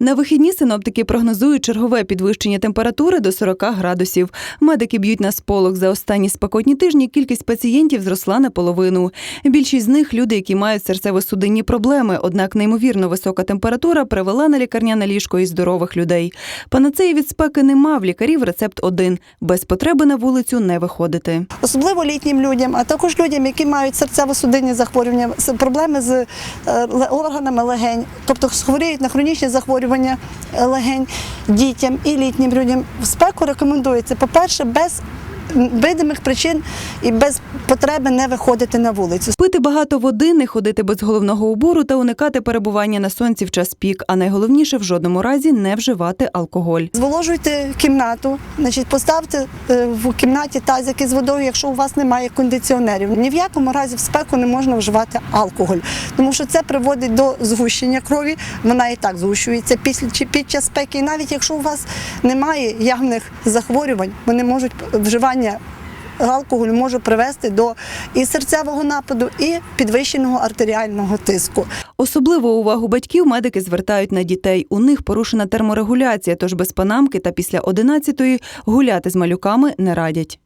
На вихідні синоптики прогнозують чергове підвищення температури до 40 градусів. Медики б'ють на сполох. За останні спекотні тижні кількість пацієнтів зросла наполовину. Більшість з них люди, які мають серцево-судинні проблеми. Однак неймовірно висока температура привела на лікарняне ліжко і здорових людей. Панацеї від спеки нема. В лікарів рецепт один без потреби на вулицю не виходити. особливо літнім людям, а також людям, які мають серцево-судинні захворювання, проблеми з е, органами легень, тобто хворіють на хронічні захворювання е, легень дітям і літнім людям. В спеку рекомендується, по-перше, без видимих причин і без потреби не виходити на вулицю. Пити багато води, не ходити без головного убору та уникати перебування на сонці в час пік. А найголовніше в жодному разі не вживати алкоголь. Зволожуйте кімнату, значить, поставте е, в кімнаті тазики з водою, якщо у вас немає кондиціонерів. Ні в якому разі в спеку не можна вживати алкоголь, тому що це приводить до згущення крові. Вона і так згущується після чи під час спеки. І навіть якщо у вас немає явних захворювань, вони можуть вживання. Алкоголь може привести до і серцевого нападу, і підвищеного артеріального тиску. Особливу увагу батьків медики звертають на дітей. У них порушена терморегуляція, тож без панамки та після 11-ї гуляти з малюками не радять.